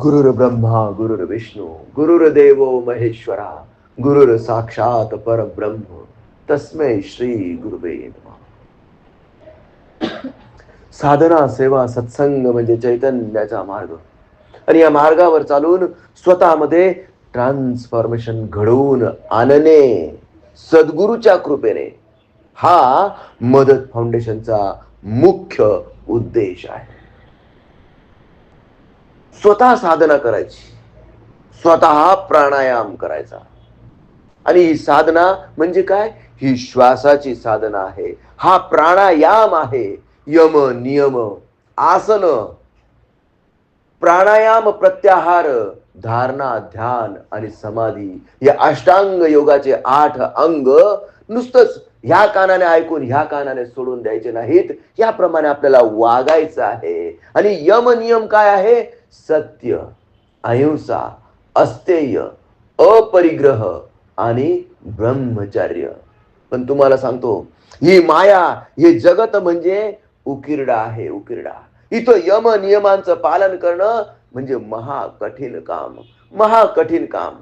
गुरुर ब्रह्मा गुरुर विष्णू गुरुर देवो महेश्वरा गुरुर साक्षात परब्रह्म तस्मै श्री गुरुवे साधना सेवा सत्संग म्हणजे चैतन्याचा मार्ग. आणि या मार्गावर चालून स्वतःमध्ये ट्रान्सफॉर्मेशन घडवून आणणे सद्गुरूच्या कृपेने हा मदत फाउंडेशनचा मुख्य उद्देश आहे. स्वतः साधना करायची. स्वतः प्राणायाम करायचा. आणि ही साधना म्हणजे काय? ही श्वासाची साधना आहे. हा प्राणायाम आहे. यम नियम आसन. प्राणायाम प्रत्याहार धारणा ध्यान आणि समाधी या अष्टांग योगाचे आठ अंग नुसतंच ह्या कानाने ऐकून ह्या कानाने सोडून द्यायचे नाहीत. याप्रमाणे आपल्याला वागायचं आहे. आणि यम नियम काय आहे? सत्य अहिंसा अस्तेय अपरिग्रह आणि ब्रह्मचर्य. पण तुम्हाला सांगतो ही माया हे जगत म्हणजे उकिरडा आहे उकिरडा. इथं यम नियमांचं पालन करणं म्हणजे महा कठीण काम महा कठीण काम.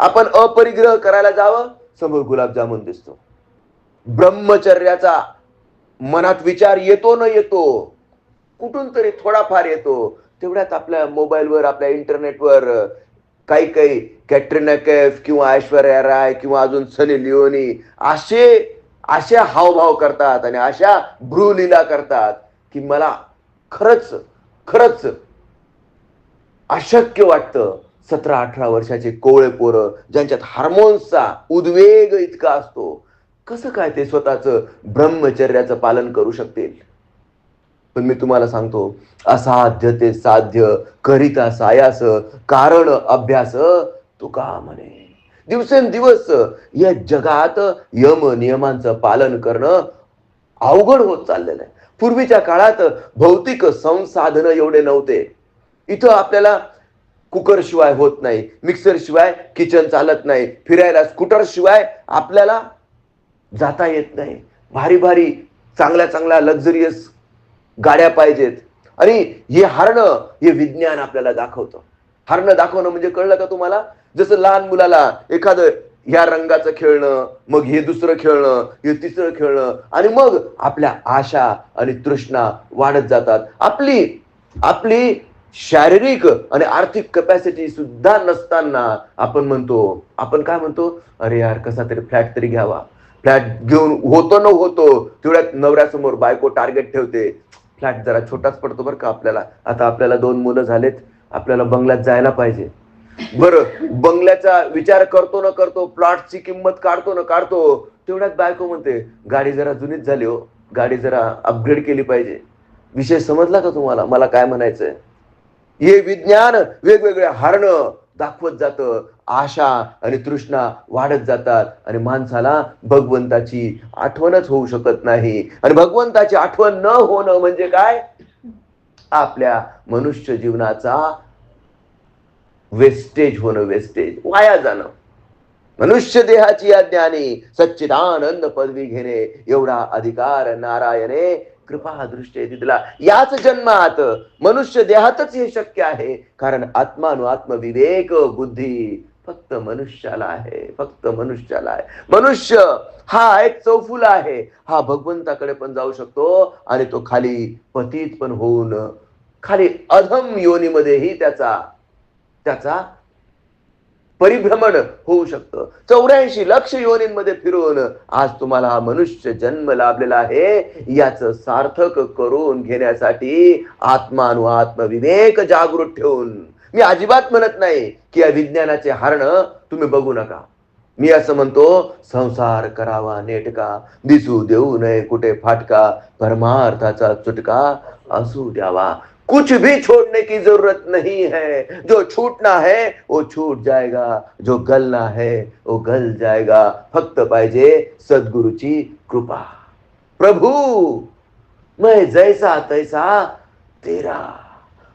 आपण अपरिग्रह करायला जावं समोर गुलाबजामुन दिसतो. ब्रह्मचर्याचा मनात विचार येतो न येतो कुठून तरी थोडाफार येतो तेवढ्यात आपल्या मोबाईलवर आपल्या इंटरनेटवर काही काही कॅटरिना कैफ किंवा ऐश्वर्या राय किंवा अजून सनी लिओनी असे अशा हावभाव करतात आणि अशा भ्रूलीला करतात की मला खरंच खरंच अशक्य वाटतं सतरा अठरा वर्षाचे कोवळे पोरं ज्यांच्यात हार्मोन्सचा उद्वेग इतका असतो. कसं काय ते स्वतःचं ब्रह्मचर्याचं पालन करू शकतील? पण मी तुम्हाला सांगतो असाध्य ते साध्य करिता सायास कारण अभ्यास तुका म्हणे. दिवसेंदिवस या जगात यम नियमांचं पालन करणं अवघड होत चाललेलं आहे. पूर्वीच्या काळात भौतिक संसाधन एवढे नव्हते. इथं आपल्याला कुकर शिवाय होत नाही मिक्सर शिवाय किचन चालत नाही फिरायला स्कूटर शिवाय आपल्याला जाता येत नाही. भारी भारी चांगल्या चांगल्या लक्झरियस गाड्या पाहिजेत. आणि हे हारणं हे विज्ञान आपल्याला दाखवतं. हारणं दाखवणं म्हणजे कळलं का तुम्हाला? जसं लहान मुलाला एखादं या रंगाचं खेळणं मग हे दुसरं खेळणं हे तिसरं खेळणं आणि मग आपल्या आशा आणि तृष्णा वाढत जातात. आपली आपली शारीरिक आणि आर्थिक कपॅसिटी सुद्धा नसताना आपण म्हणतो आपण काय म्हणतो? अरे यार कसा तरी फ्लॅट तरी घ्यावा. फ्लॅट घेऊन होतो न होतो तेवढ्यात नवऱ्यासमोर बायको टार्गेट ठेवते. फ्लॅट जरा छोटाच पडतो बरं का आपल्याला. आता आपल्याला दोन मुलं झालेत. आपल्याला बंगल्यात जायला पाहिजे. बरं बंगल्याचा विचार करतो ना करतो प्लॉटची किंमत काढतो ना काढतो तेवढ्यात बायको म्हणते गाडी जरा जुनीच झाली हो. गाडी जरा अपग्रेड केली पाहिजे. विषय समजला का तुम्हाला? मला काय म्हणायचंय? हे विज्ञान वेगवेगळे हारणं दाखवत जातं. आशा आणि तृष्णा वाढत जातात. आणि माणसाला भगवंताची आठवणच होऊ शकत नाही. आणि भगवंताची आठवण न होणं म्हणजे काय? आपल्या मनुष्य जीवनाचा वेस्टेज होणं वेस्टेज वाया जाणं. मनुष्य देहाची अज्ञानी सच्चिदानंद पदवी घेणे एवढा अधिकार नारायणे कृपा दृष्टी दिला याच जन्मात मनुष्य देहातच हे शक्य आहे. कारण आत्मानु आत्मविवेक बुद्धी फक्त मनुष्याला आहे. फक्त मनुष्याला आहे. मनुष्य हा एक चौफुला आहे. हा भगवंताकडे पण जाऊ शकतो आणि तो खाली पतीत पण होऊन खाली अधम योनीमध्येही त्याचा त्याचा परिभ्रमण होऊ शकतं. चौऱ्याऐंशी लक्ष योनींमध्ये फिरून आज तुम्हाला हा मनुष्य जन्म लाभलेला आहे. याच सार्थक करून घेण्यासाठी आत्मानुआत्म आत्मविवेक जागृत ठेवून. मी अजिबात म्हणत नाही की या विज्ञानाचे हारण तुम्ही बघू नका. मी असं म्हणतो संसार करावा नेटका दिसू देऊ नये कुठे फाटका परमार्थाचा चुटका असू द्यावा. कुछ भी छोड़ने की ज़रूरत नहीं है। जो छूटना है, वो छूट जाएगा। जो गलना है, वो गल जाएगा। फक्त पाहिजे सद्गुरूची कृपा। प्रभु, मैं जैसा तैसा तेरा।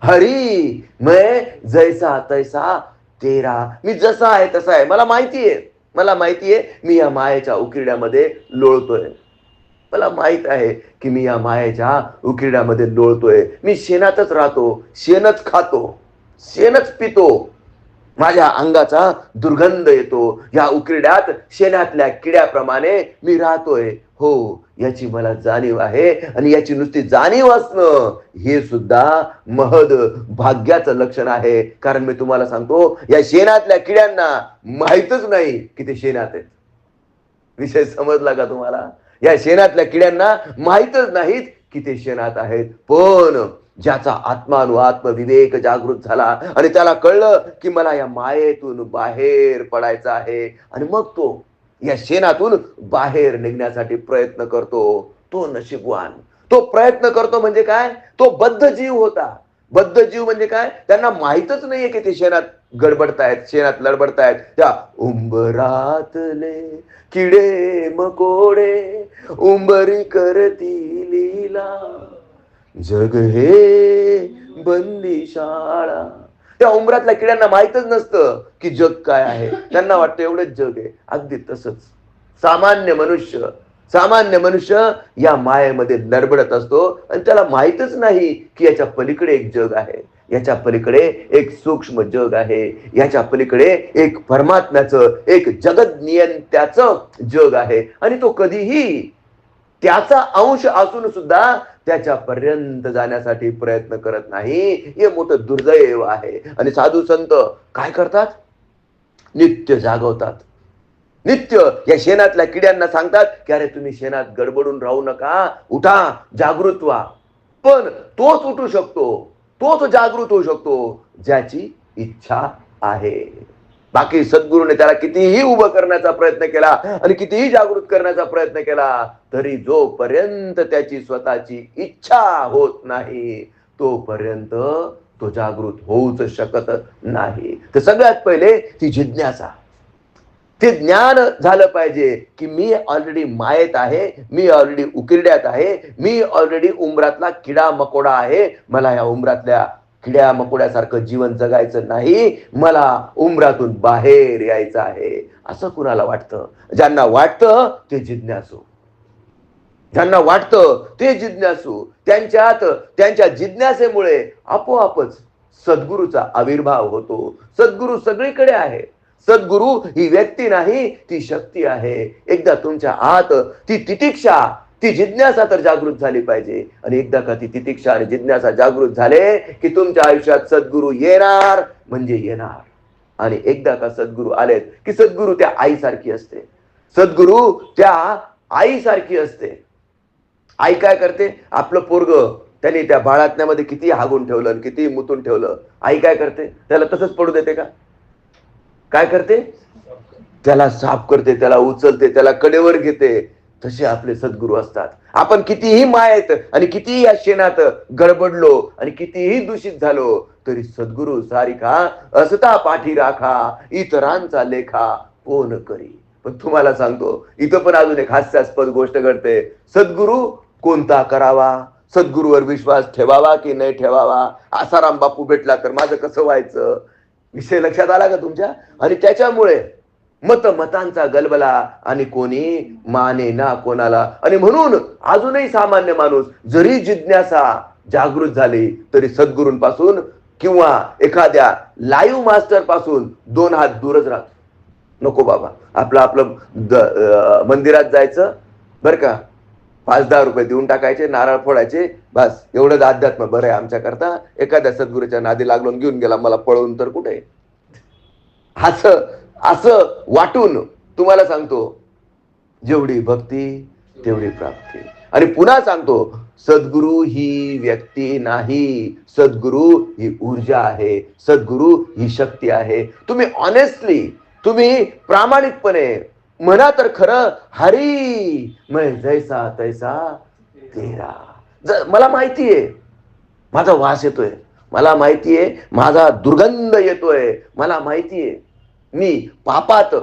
हरी, मैं जैसा तैसा तेरा। मी जसा आहे तसा आहे मला माहिती आहे, मला माहिती आहे, मी या मायेच्या उकिरड्यामध्ये लोळतोय. मला माहीत आहे की मी या मायेच्या उकिरड्यामध्ये लोळतोय. मी शेणातच राहतो शेणच खातो शेणच पितो. माझ्या अंगाचा दुर्गंध येतो. या उकिरड्यात शेणातल्या किड्याप्रमाणे मी राहतोय. हो याची मला जाणीव आहे आणि याची नुसती जाणीव असणं हे सुद्धा महद भाग्याचं लक्षण आहे. कारण मी तुम्हाला सांगतो या शेणातल्या किड्यांना माहीतच नाही की ते शेणात आहेत. विषय समजला का तुम्हाला? या शेणातल्या किड्यांना माहीतच नाहीत की ते शेणात आहेत. पण ज्याचा आत्मानु आत्मविवेक जागृत झाला आणि त्याला कळलं की मला या मायेतून बाहेर पडायचं आहे आणि मग तो या शेणातून बाहेर निघण्यासाठी प्रयत्न करतो. तो नशीबवान. तो प्रयत्न करतो म्हणजे काय? तो बद्ध जीव होता. बद्ध जीव म्हणजे काय? त्यांना माहीतच नाहीये की ते शेणात गडबडतायत शेणात लडबडतायत. त्या उंबरातले किडे मकोडे उंबरी करती लीला. जग हे बंदी शाळा. त्या उंबरातल्या किड्यांना माहीतच नसतं की जग काय आहे. त्यांना वाटतं एवढंच जग आहे. अगदी तसंच. सामान्य मनुष्य सामान्य मनुष्य या मायेमध्ये लडबडत असतो आणि त्याला माहीतच नाही की याच्या पलीकडे एक जग आहे. याच्या पलीकडे एक सूक्ष्म जग आहे. याच्या पलीकडे एक परमात्म्याचं एक जगत नियंत्याचं जग आहे. आणि तो कधीही त्याचा अंश असून सुद्धा त्याच्या पर्यंत जाण्यासाठी प्रयत्न करत नाही. हे मोठं दुर्दैव आहे. आणि साधू संत काय करतात? नित्य जागवतात. नित्य या शेणातल्या किड्यांना सांगतात की अरे तुम्ही शेणात गडबडून राहू नका. उठा जागृत व्हा. पण तोच उठू शकतो. तोच जागृत होऊ शकतो ज्याची इच्छा आहे. बाकी सद्गुरूने त्याला कितीही उभं करण्याचा प्रयत्न केला आणि कितीही जागृत करण्याचा प्रयत्न केला तरी जोपर्यंत त्याची स्वतःची इच्छा होत नाही तोपर्यंत तो जागृत होऊच शकत नाही. तर सगळ्यात पहिले ती जिज्ञासा. ते ज्ञान झालं पाहिजे की मी ऑलरेडी मायेत आहे मी ऑलरेडी उकिरड्यात आहे मी ऑलरेडी उमरातला किडा मकोडा आहे. मला या उमरातल्या किड्या मकोड्यासारखं जीवन जगायचं नाही. मला उमरातून बाहेर यायचं आहे. असं कुणाला वाटतं? ज्यांना वाटतं ते जिज्ञासू. ज्यांना वाटतं ते जिज्ञासू. त्यांच्यात त्यांच्या जिज्ञासेमुळे आपोआपच सद्गुरूचा आविर्भाव होतो. सद्गुरू सगळीकडे आहे. सद्गुरु ही व्यक्ती नाही ती शक्ती आहे. एकदा तुमच्या आत ती तितिक्षा ती जिज्ञासा तर जागृत झाली पाहिजे. आणि एकदा का ती तितिक्षा आणि जिज्ञासा जागृत झाले की तुमच्या आयुष्यात सद्गुरु येणार म्हणजे येणार. आणि एकदा का सद्गुरु आलेत की सद्गुरु त्या आईसारखी असते. सद्गुरु त्या आईसारखी असते. आई काय करते? आपलं पोरग त्यांनी त्या बाळातण्यामध्ये किती हागून ठेवलं आणि किती मुतून ठेवलं आई काय करते? त्याला तसंच पडू देते का? काय करते? त्याला साफ करते त्याला उचलते त्याला कडेवर घेते. तसे आपले सद्गुरू असतात. आपण कितीही मायेत आणि कितीही या शेणात गडबडलो आणि कितीही दूषित झालो तरी सद्गुरू सारिका असता पाठी राखा इतरांचा लेखा कोण करी. पण तुम्हाला सांगतो इथं पण अजून एक हास्यास्पद गोष्ट घडते. सद्गुरू कोणता करावा? सद्गुरूवर विश्वास ठेवावा की नाही ठेवावा? आसाराम बापू भेटला तर माझं कसं व्हायचं? विषय लक्षात आला का तुमच्या? आणि त्याच्यामुळे मत मतांचा गलबला आणि कोणी माने ना कोणाला. आणि म्हणून अजूनही सामान्य माणूस जरी जिज्ञासा जागृत झाली तरी सद्गुरूंपासून किंवा एखाद्या लाईव्ह मास्टरपासून दोन हात दूरच राहतो. नको बाबा. आपलं आपलं द- मंदिरात जायचं बरं का? पाच दहा रुपये देऊन टाकायचे नारळ फोडायचे बस एवढंच अध्यात्म बरं आहे आमच्याकरता. एखाद्या सद्गुरूच्या नादी लागून घेऊन गेला मला पळवून तर कुठे? असं असं वाटून तुम्हाला सांगतो जेवढी भक्ती तेवढी प्राप्ती. आणि पुन्हा सांगतो सद्गुरू ही व्यक्ती नाही. सद्गुरू ही ऊर्जा आहे. सद्गुरू ही शक्ती आहे. तुम्ही ऑनेस्टली तुम्ही प्रामाणिकपणे म्हणा तर खरं हरी मै जैसा तैसा तेरा. जर मला माहिती आहे माझा वास येतोय. मला माहिती आहे माझा दुर्गंध येतोय. मला माहिती आहे मी पापात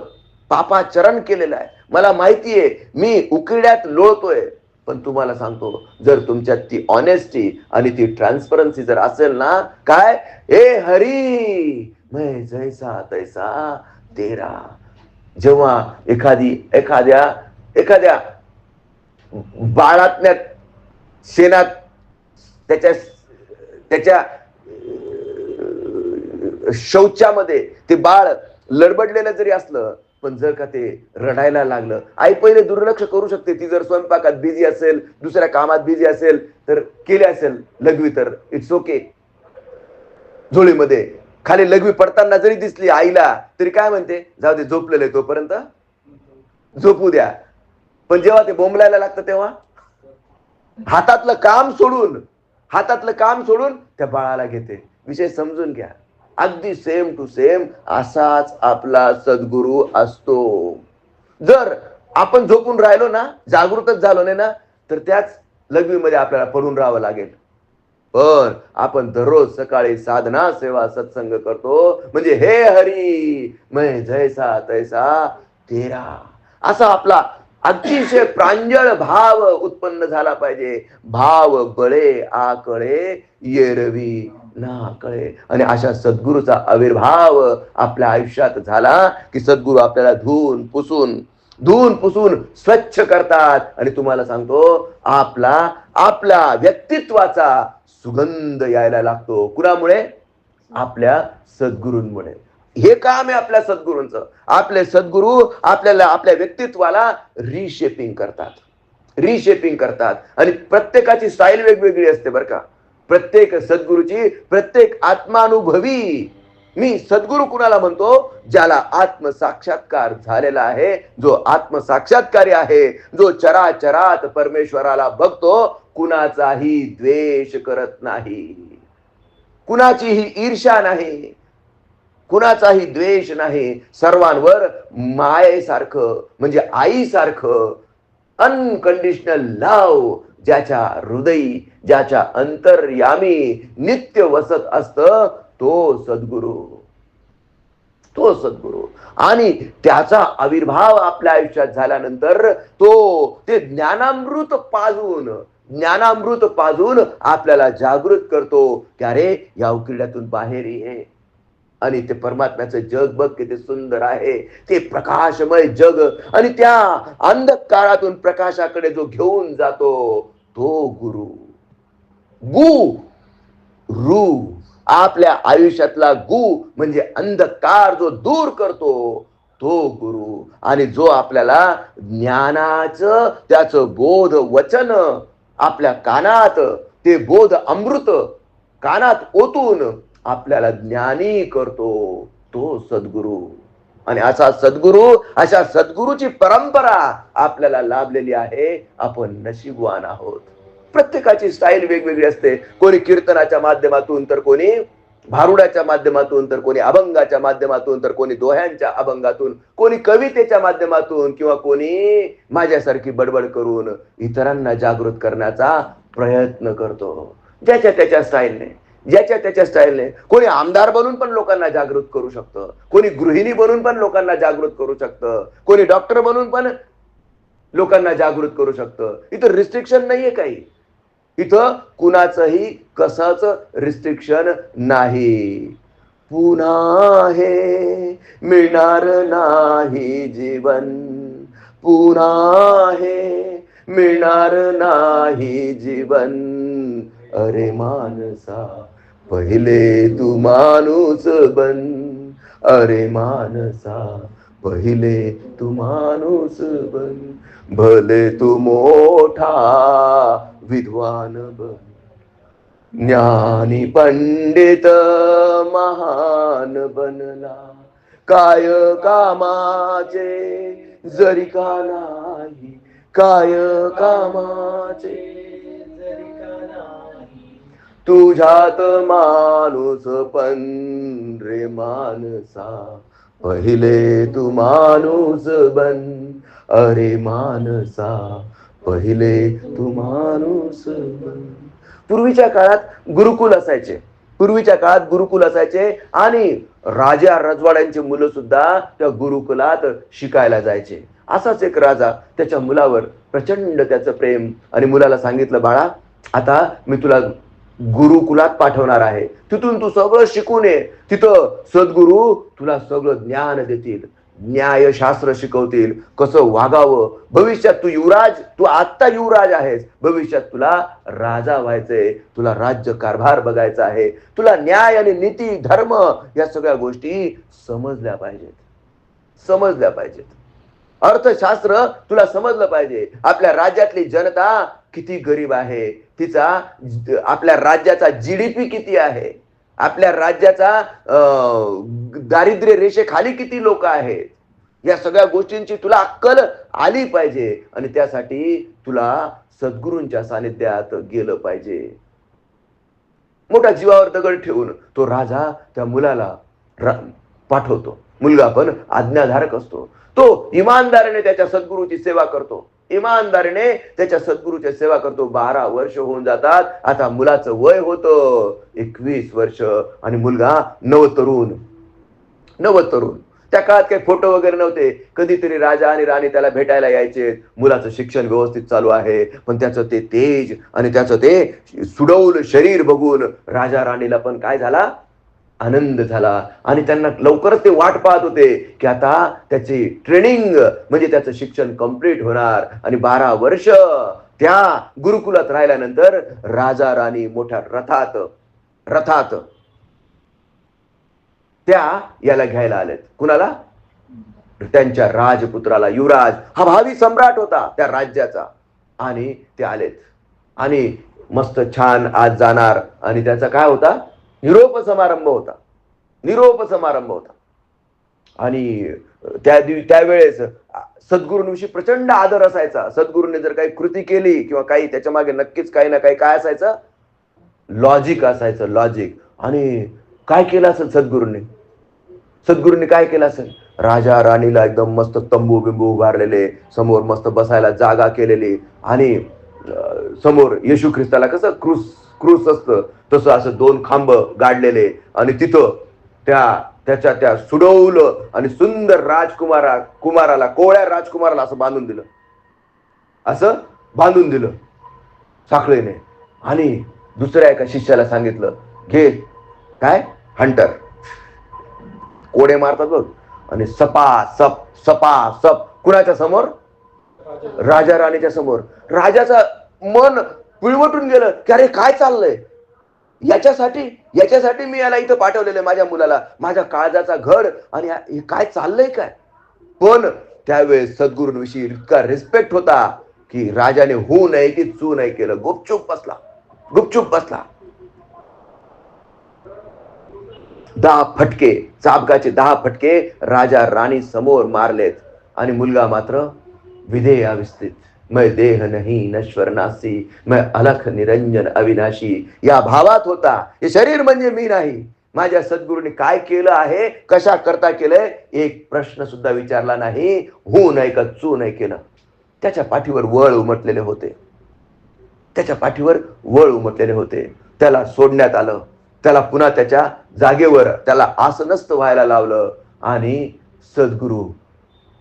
पापाचरण केलेलं आहे. मला माहिती आहे मी उकिड्यात लोळतोय. पण तुम्हाला सांगतो जर तुमच्यात ती ऑनेस्टी आणि ती ट्रान्सपरन्सी जर असेल ना काय? ए हरी मै जैसा तैसा तेरा. जेव्हा एखादी एखाद्या एखाद्या बाळातल्या शेणात त्याच्या त्याच्या शौचामध्ये ते बाळ लडबडलेलं जरी असलं पण जर का ते रडायला लागलं आई पहिले दुर्लक्ष करू शकते. ती जर स्वयंपाकात बिझी असेल दुसऱ्या कामात बिझी असेल तर केले असेल लघवी तर इट्स ओके झोळीमध्ये खाली लघवी पडताना जरी दिसली आईला तरी काय म्हणते? जाऊ दे झोपलेलं आहे तोपर्यंत झोपू द्या. पण जेव्हा ते बोंबलायला लागतं तेव्हा? हातातलं काम सोडून हातातलं काम सोडून त्या बाळाला घेते. विषय समजून घ्या. अगदी सेम टू सेम असाच आपला सद्गुरू असतो. जर आपण झोपून राहिलो ना जागृतच झालो नाही ना तर त्याच लघवीमध्ये आपल्याला पडून राहावं लागेल. पण आपण दररोज सकाळी साधना सेवा सत्संग करतो. म्हणजे हे हरी मै जैसा तैसा तेरा. असा आपला अतिशय प्रांजळ भाव उत्पन्न झाला पाहिजे. भाव बळे आकळे येरवी ना कळे आणि अशा सद्गुरूचा आविर्भाव आपल्या आयुष्यात झाला की सद्गुरू आपल्याला धुवून पुसून धुवून पुसून स्वच्छ करतात. आणि तुम्हाला सांगतो आपला आपल्या व्यक्तित्वाचा सुगंध यायला लागतो. कुणामुळे? आपल्या सद्गुरूंमुळे. हे काम आहे आपल्या सद्गुरूंचं. आपले सद्गुरू आपल्याला आपल्या व्यक्तित्वाला रिशेपिंग करतात. रिशेपिंग करतात. आणि प्रत्येकाची स्टाईल वेगवेगळी असते बरं का. प्रत्येक सद्गुरूची प्रत्येक आत्मानुभवी. मी सद्गुरू कुणाला म्हणतो? ज्याला आत्मसाक्षात्कार झालेला आहे. जो आत्मसाक्षात्कारी आहे जो चराचरात परमेश्वराला बघतो कुणाचाही द्वेष करत नाही. कुणाचीही ईर्षा नाही. कुणाचाही द्वेष नाही. सर्वांवर मायेसारखं म्हणजे आईसारखं अनकंडिशनल लव ज्याच्या हृदयी ज्याच्या अंतर्यामी नित्य वसत असत तो सद्गुरू. तो सद्गुरू. आणि त्याचा आविर्भाव आपल्या आयुष्यात झाल्यानंतर तो ते ज्ञानामृत पाजून ज्ञानामृत पाजून आपल्याला जागृत करतो. की अरे या उकिड्यातून बाहेर ये. आणि ते परमात्म्याचं जग बघ किती सुंदर आहे. ते प्रकाशमय जग. आणि त्या अंधकारातून प्रकाशाकडे जो घेऊन जातो तो गुरु. गु रु. आपल्या आयुष्यातला गु म्हणजे अंधकार जो दूर करतो तो गुरु. आणि जो आपल्याला ज्ञानाचं त्याचं बोध वचन आपल्या कानात ते बोध अमृत कानात ओतून आपल्याला ज्ञानी करतो तो सद्गुरू. आणि असा सद्गुरू अशा सद्गुरूची परंपरा आपल्याला लाभलेली आहे. आपण नशीबवान आहोत. प्रत्येकाची स्टाईल वेगवेगळी असते. कोणी कीर्तनाच्या माध्यमातून तर कोणी भारुडाच्या माध्यमातून तर कोणी अभंगाच्या माध्यमातून तर कोणी दोह्यांच्या अभंगातून कोणी कवितेच्या माध्यमातून किंवा कोणी माझ्यासारखी बडबड करून इतरांना जागृत करण्याचा प्रयत्न करतो. ज्याच्या त्याच्या स्टाईलने ज्याच्या त्याच्या स्टाईलने कोणी आमदार बनून पण लोकांना जागृत करू शकतं. कोणी गृहिणी बनून पण लोकांना जागृत करू शकतं. कोणी डॉक्टर बनून पण लोकांना जागृत करू शकतं. इथं रिस्ट्रिक्शन नाहीये काही. इथं कुणाचंही कसाच रिस्ट्रिक्शन नाही. पुन्हा हे मिळणार नाही जीवन. पुन्हा हे मिळणार नाही जीवन. अरे मानसा पहिले तू माणूस बन. अरे मानसा पहिले तू माणूस बन. भले तू मोठा विद्वान बन. ज्ञानी पंडित महान बनला. काय कामाचे जरी का नाही काय कामाचे तुझ्यात माणूस पण रे मानसा पहिले तू माणूस बन अरे मानसा पहिले तू माणूस बन. पूर्वीच्या काळात गुरुकुल असायचे. पूर्वीच्या काळात गुरुकुल असायचे आणि राजा रजवाड्यांची मुलं सुद्धा त्या गुरुकुलात शिकायला जायचे. असाच एक राजा त्याच्या मुलावर प्रचंड त्याचं प्रेम आणि मुलाला सांगितलं बाळा आता मी तुला गुरुकुलात पाठवणार आहे. तिथून तू सगळं शिकून ये. तिथं सद्गुरू तुला सगळं ज्ञान देतील. न्यायशास्त्र शिकवतील. कसं वागावं. भविष्यात तू युवराज तू आत्ता युवराज आहेस. भविष्यात तुला राजा व्हायचंय. तुला राज्य कारभार बघायचा आहे. तुला न्याय आणि नीती धर्म या सगळ्या गोष्टी समजल्या पाहिजेत. समजल्या पाहिजेत. अर्थशास्त्र तुला समजलं पाहिजे. आपल्या राज्यातली जनता किती गरीब आहे? तिचा आपल्या राज्याचा जीडीपी किती आहे? आपल्या राज्याचा अं, दारिद्र्य रेषेखाली किती लोक आहेत? या सगळ्या गोष्टींची तुला अक्कल आली पाहिजे आणि त्यासाठी तुला सद्गुरूंच्या सानिध्यात गेलं पाहिजे. मोठा जीवावर दगड ठेवून तो राजा त्या मुलाला रा- पाठवतो. मुलगा पण आज्ञाधारक असतो. तो इमानदारीने त्याच्या सद्गुरूची सेवा करतो. इमानदारीने त्याच्या सद्गुरूची सेवा करतो. बारा वर्ष होऊन जातात. आता मुलाचं वय होतं. एकवीस वर्ष. आणि मुलगा नव तरुण. नव तरुण. त्या काळात काही फोटो वगैरे नव्हते. कधीतरी राजा आणि राणी त्याला भेटायला यायचे. मुलाचं शिक्षण व्यवस्थित चालू आहे. पण त्याचं ते तेज आणि त्याचं ते सुडौल शरीर बघून राजा राणीला पण काय झाला? आनंद झाला. आणि त्यांना लवकरच ते वाट पाहत होते की आता त्याची ट्रेनिंग म्हणजे त्याचं शिक्षण कंप्लीट होणार. आणि बारा वर्ष त्या गुरुकुलात राहिल्यानंतर राजा राणी मोठ्या रथात रथात त्या याला घ्यायला आलेत. कुणाला? त्यांच्या राजपुत्राला. युवराज. हा भावी सम्राट होता त्या राज्याचा. आणि ते आलेत. आणि मस्त छान आज जाणार. आणि त्याचा काय होता? निरोप समारंभ होता. निरोप समारंभ होता. आणि त्या दिव त्यावेळेस सद्गुरूंविषयी प्रचंड आदर असायचा. सद्गुरूंनी जर काही कृती केली किंवा काही त्याच्यामागे नक्कीच काही ना काही काय असायचं? लॉजिक असायचं लॉजिक आणि काय केलं असेल सद्गुरूंनी? सद्गुरूंनी काय केलं असेल? राजा राणीला एकदम मस्त तंबू बिंबू उभारलेले समोर मस्त बसायला जागा केलेली आणि समोर येशू ख्रिस्ताला कसं? क्रूस क्रूस असतं. तसं असं दोन खांब गाडलेले आणि तिथं त्या त्याच्या त्या सुडवलं आणि सुंदर राजकुमारा कुमाराला कोळ्या राजकुमाराला असं बांधून दिलं. असं बांधून दिलं साखळीने. आणि दुसऱ्या एका शिष्याला सांगितलं घे. काय? हंटर. कोडे मारतात बघ. आणि सपा सप सपा सप. कुणाच्या समोर? राजा राणीच्या समोर. राजाचं मन पिळवटून गेलं. की अरे काय चाललंय? याच्यासाठी याच्यासाठी मी याला इथं पाठवलेलं आहे माझ्या मुलाला. माझ्या काळजाचा घड आणि काय चाललंय काय? पण त्यावेळेस सद्गुरूंविषयी इतका रिस्पेक्ट होता की राजाने होऊ नये की चू नाही केलं. गुपचूप बसला. गुपचूप बसला. दहा फटके चाबकाचे दहा फटके राजा राणी समोर मारलेत. आणि मुलगा मात्र विधेय अविस्थित मैं देह नहीं नश्वर नासी मैं अलख निरंजन अविनाशी। या भावात होता हे शरीर म्हणजे मी नाही. माझ्या सद्गुरूंनी काय केलं आहे कशा करता केलंय एक प्रश्न सुद्धा विचारला नाही. हू नाही का चू नाही केलं. त्याच्या पाठीवर वळ उमटलेले होते. त्याच्या पाठीवर वळ उमटलेले होते. त्याला सोडण्यात आलं. त्याला पुन्हा त्याच्या जागेवर त्याला आसनस्थ व्हायला लावलं. आणि सद्गुरू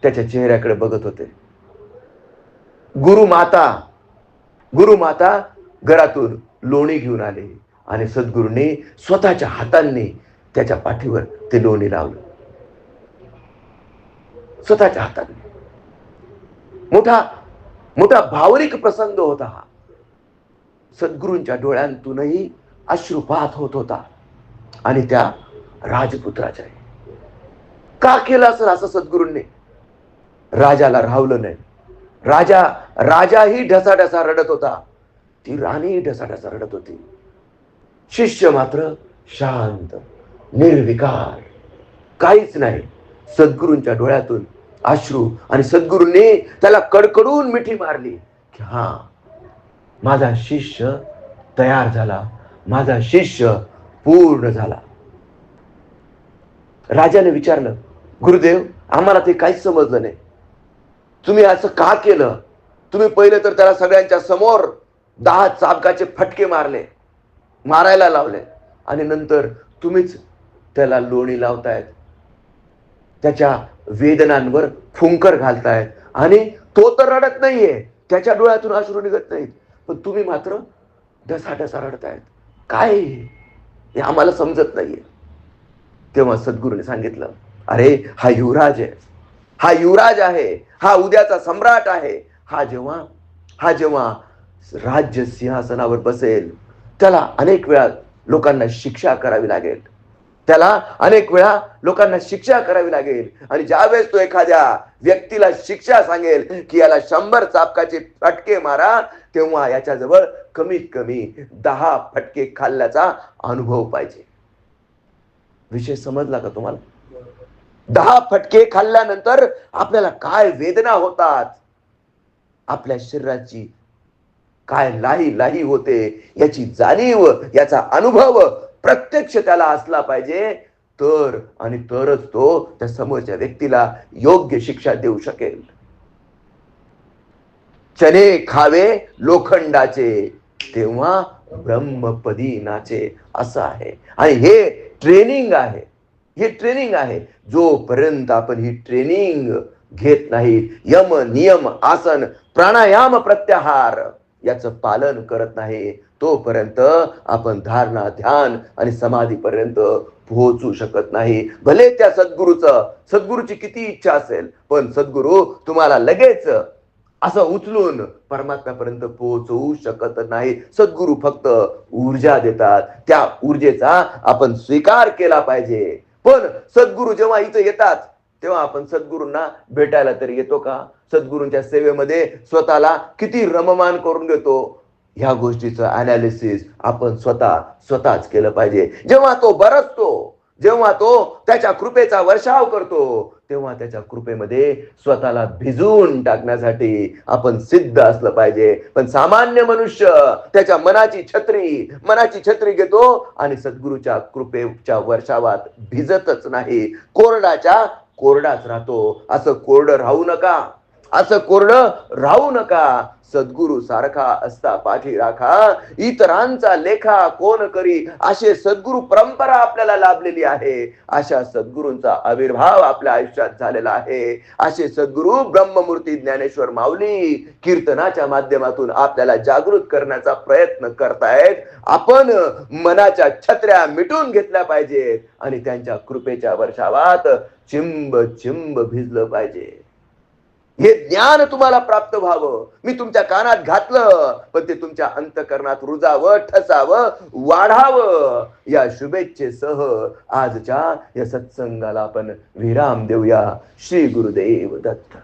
त्याच्या चेहऱ्याकडे बघत होते. गुरु माता गुरु माता घरातून लोणी घेऊन आले आणि सद्गुरूंनी स्वतःच्या हातांनी त्याच्या पाठीवर ते लोणी लावलं. स्वतःच्या हातांनी. मोठा मोठा भावनिक प्रसंग होता हा. सद्गुरूंच्या डोळ्यांतूनही अश्रुपात होत होता आणि त्या राजपुत्राच्या. का केलं असेल असं सद्गुरूंनी? राजाला राहवलं नाही. राजा राजाही ढसाढसा रडत होता. ती राणी ढसाढसा रडत होती. शिष्य मात्र शांत निर्विकार. काहीच नाही. सद्गुरूंच्या डोळ्यातून अश्रू आणि सद्गुरूंनी त्याला कडकडून मिठी मारली की हा माझा शिष्य तयार झाला. माझा शिष्य पूर्ण झाला. राजाने विचारलं गुरुदेव आम्हाला ते काहीच समजलं नाही. तुम्ही असं का केलं? तुम्ही पहिले तर त्याला सगळ्यांच्या समोर दहा चाबकाचे फटके मारले मारायला लावले. आणि नंतर तुम्हीच त्याला लोणी लावतायत. त्याच्या वेदनांवर फुंकर घालतायत. आणि तो तर रडत नाहीये. त्याच्या डोळ्यातून अश्रू निघत नाहीत. पण तुम्ही मात्र ढसा ढसा रडतायत. काय हे? आम्हाला समजत नाहीये. तेव्हा सद्गुरूने सांगितलं अरे हा युवराज आहे. हा युवराज आहे हा उद्याचा सम्राट आहे हा जेव्हा हा जेव्हा राज्य सिंहासनावर बसेल त्याला अनेक वेळा लोकांना शिक्षा करावी लागेल. त्याला अनेक वेळा लोकांना शिक्षा करावी लागेल. आणि ज्यावेळेस तो एखाद्या व्यक्तीला शिक्षा सांगेल की याला शंभर चापकाचे फटके मारा तेव्हा याच्याजवळ कमीत कमी दहा फटके खाल्ल्याचा अनुभव पाहिजे. विषय समजला का तुम्हाला? दहा फटके खाल्ल्यानंतर आपल्याला काय वेदना होतात? आपल्या शरीराची काय लाही लाही होते याची जाणीव याचा अनुभव प्रत्यक्ष त्याला असला पाहिजे. तर आणि तरच तो त्या समोरच्या व्यक्तीला योग्य शिक्षा देऊ शकेल. चने खावे लोखंडाचे तेव्हा ब्रह्मपदी नाचे. असं आहे. आणि हे ट्रेनिंग आहे. हे ट्रेनिंग आहे. जोपर्यंत आपण ही ट्रेनिंग घेत नाही यम नियम आसन प्राणायाम प्रत्याहार याचं पालन करत नाही तोपर्यंत आपण धारणा ध्यान आणि समाधीपर्यंत पोहोचू शकत नाही. भले त्या सद्गुरूचं सद्गुरूची किती इच्छा असेल पण सद्गुरू तुम्हाला लगेच असं उचलून परमात्म्यापर्यंत पोहोचवू शकत नाही. सद्गुरू फक्त ऊर्जा देतात. त्या ऊर्जेचा आपण स्वीकार केला पाहिजे. पण सद्गुरू जेव्हा इथं येतात तेव्हा आपण सद्गुरूंना भेटायला तरी येतो का? सद्गुरूंच्या सेवेमध्ये स्वतःला किती रममान करून घेतो ह्या गोष्टीचं अनालिसिस आपण स्वतः स्वतःच केलं पाहिजे. जेव्हा तो बरसतो जेव्हा तो त्याच्या कृपेचा वर्षाव करतो तेव्हा त्याच्या कृपेमध्ये स्वतःला भिजवून टाकण्यासाठी आपण सिद्ध असलं पाहिजे. पण सामान्य मनुष्य त्याच्या मनाची छत्री मनाची छत्री घेतो आणि सद्गुरूच्या कृपेच्या वर्षावात भिजतच नाही. कोरडाच्या कोरडाच राहतो. असं कोरडं राहू नका. असं कोरडं राहू नका. सद्गुरु सारखा असता पाठी राखा. इतरांचा लेखा कोण करी? असे सद्गुरु परंपरा आपल्याला लाभलेली आहे. अशा सद्गुरूंचा आविर्भाव आपल्या आयुष्यात झालेला आहे. असे सद्गुरु ब्रह्ममूर्ती ज्ञानेश्वर माऊली कीर्तनाच्या माध्यमातून आपल्याला जागृत करण्याचा प्रयत्न करतायत. आपण मनाच्या छत्र्या मिटून घेतल्या पाहिजेत आणि त्यांच्या कृपेच्या वर्षावात चिंब चिंब भिजलं पाहिजे. हे ज्ञान तुम्हाला प्राप्त व्हावं. मी तुमच्या कानात घातलं पण ते तुमच्या अंतकरणात रुजावं ठसावं वाढावं. या शुभेच्छेसह आजच्या या सत्संगाला आपण विराम देऊया. श्री गुरुदेव दत्त.